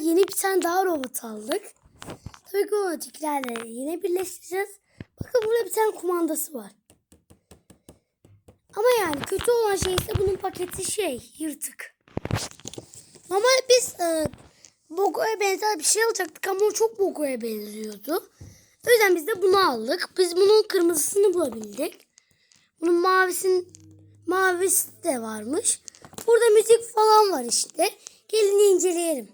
Yeni bir tane daha robot aldık. Tabii ki otomatiklerle yine birleştireceğiz. Bakın burada bir tane kumandası var. Ama yani kötü olan şey ise bunun paketi şey yırtık. Normal biz e, Bogo'ya benzer bir şey alacaktık ama o çok Bogo'ya benziyordu. O yüzden biz de bunu aldık. Biz bunun kırmızısını bulabildik. Bunun mavisin mavisi de varmış. Burada müzik falan var işte. Gelin inceleyelim.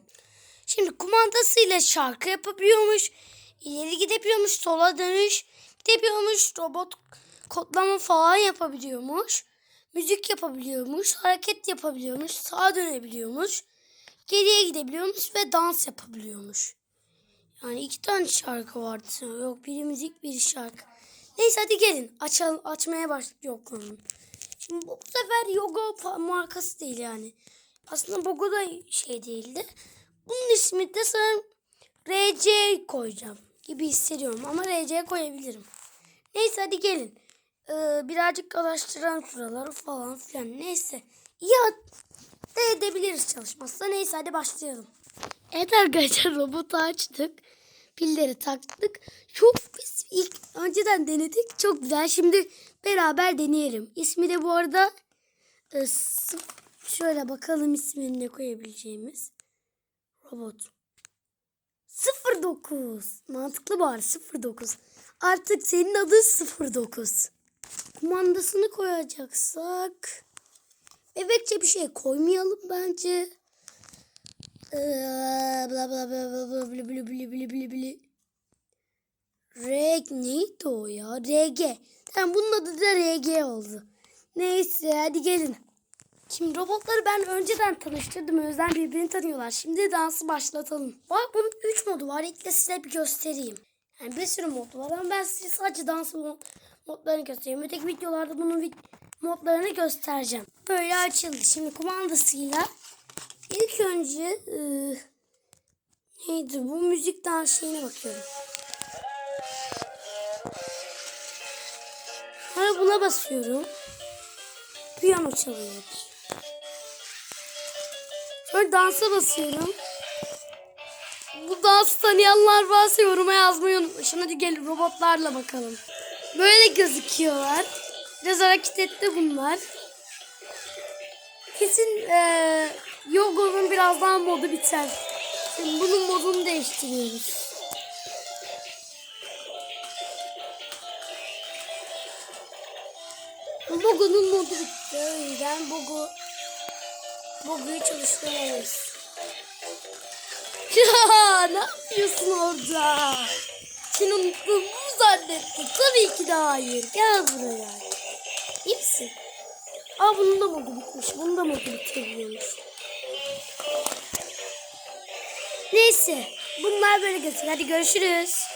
Şimdi kumandasıyla şarkı yapabiliyormuş. ileri gidebiliyormuş. Sola dönüş gidebiliyormuş. Robot kodlama falan yapabiliyormuş. Müzik yapabiliyormuş. Hareket yapabiliyormuş. Sağa dönebiliyormuş. Geriye gidebiliyormuş ve dans yapabiliyormuş. Yani iki tane şarkı vardı. Yok biri müzik biri şarkı. Neyse hadi gelin. Açalım, açmaya başlayalım. Yok lan. Şimdi bu, bu sefer yoga markası değil yani. Aslında Bogo da şey değildi. Bunun ismi de sanırım RC koyacağım gibi hissediyorum. Ama RC koyabilirim. Neyse hadi gelin. Ee, birazcık araştıralım şuraları falan filan. Neyse. Ya da edebiliriz çalışmazsa. Neyse hadi başlayalım. Evet arkadaşlar robotu açtık. Pilleri taktık. Çok biz ilk önceden denedik. Çok güzel. Şimdi beraber deneyelim. İsmi de bu arada e, şöyle bakalım ismini ne koyabileceğimiz. Robot. 09. Mantıklı bari 09. Artık senin adın 09. Kumandasını koyacaksak bebekçe bir şey koymayalım bence. Ee, bla bla bla bla bla bla bla bla bla bla. Reg neydi o ya? RG. Tamam bunun adı da RG oldu. Neyse hadi gelin. Şimdi robotları ben önceden tanıştırdım. O yüzden birbirini tanıyorlar. Şimdi dansı başlatalım. Bak bunun 3 modu var. İlk de size bir göstereyim. Yani bir sürü mod var ama ben size sadece dans mod, modlarını göstereyim. Öteki videolarda bunun modlarını göstereceğim. Böyle açıldı. Şimdi kumandasıyla ilk önce ıı, neydi bu müzik dans şeyine bakıyorum. Sonra buna basıyorum. Piyano çalıyor. Sonra dansa basıyorum. Bu dansı tanıyanlar varsa yoruma yazmayı unutmayın. Hadi gelin robotlarla bakalım. Böyle gözüküyorlar. Biraz hareketli bunlar. Kesin eee Yogo'nun birazdan modu biter. Şimdi bunun modunu değiştiriyoruz. Bogo'nun modu bitti. O Bogo Bogo'yu çalıştırmalıyız. Ya ne yapıyorsun orada? Seni unuttuğumu mu zannettin? Tabii ki de hayır. Gel buraya. İyi misin? Aa bunun da modu bitmiş. Bunun da modu bitebiliyormuş. Neyse. Bunlar böyle gözüküyor. Hadi görüşürüz.